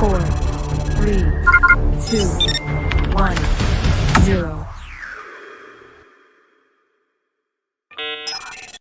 four.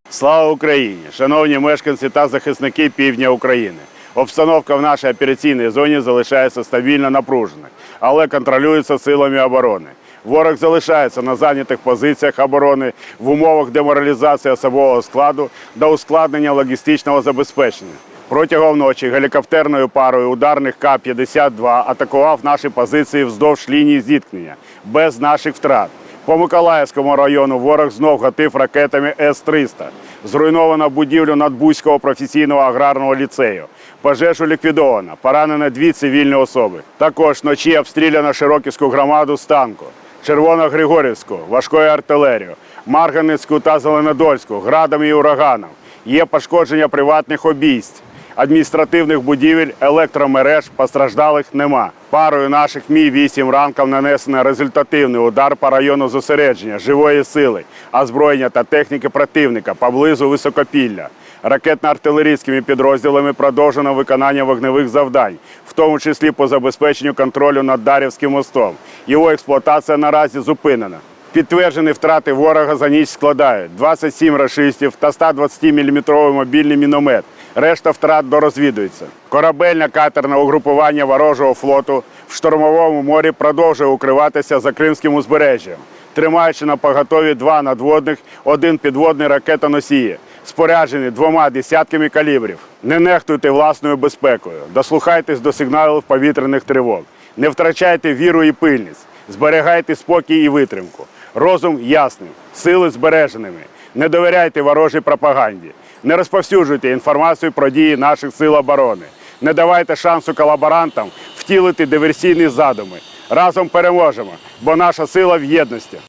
Слава Україні! Шановні мешканці та захисники півдня України. Обстановка в нашій операційній зоні залишається стабільно напруженою, але контролюється силами оборони. Ворог залишається на зайнятих позиціях оборони в умовах деморалізації особового складу та ускладнення логістичного забезпечення. Протягом ночі гелікоптерною парою ударних К-52 атакував наші позиції вздовж лінії зіткнення без наших втрат. По Миколаївському району ворог знов гатив ракетами С-300. Зруйновано будівлю Надбузького професійного аграрного ліцею. Пожежу ліквідовано, поранено дві цивільні особи. Також вночі обстріляно Широківську громаду з танку, Червоно-Григорівську, важкою артилерію, Марганицьку та Зеленодольську, градом і ураганом. Є пошкодження приватних обійсть адміністративних будівель, електромереж постраждалих нема. Парою наших мі 8 ранком нанесено результативний удар по району зосередження живої сили, озброєння та техніки противника поблизу високопілля. Ракетно-артилерійськими підрозділами продовжено виконання вогневих завдань, в тому числі по забезпеченню контролю над Дарівським мостом. Його експлуатація наразі зупинена. Підтверджені втрати ворога за ніч складають 27 рашистів та 120-мм мобільний міномет. Решта втрат дорозвідується. Корабельне катерне угрупування ворожого флоту в штурмовому морі продовжує укриватися за Кримським узбережжям, тримаючи на поготові два надводних, один підводний ракетоносії, споряджені двома десятками калібрів. Не нехтуйте власною безпекою, дослухайтесь до сигналів повітряних тривог, не втрачайте віру і пильність, зберігайте спокій і витримку. Розум ясним, сили збереженими. Не довіряйте ворожій пропаганді. Не розповсюджуйте інформацію про дії наших сил оборони. Не давайте шансу колаборантам втілити диверсійні задуми. Разом переможемо, бо наша сила в єдності.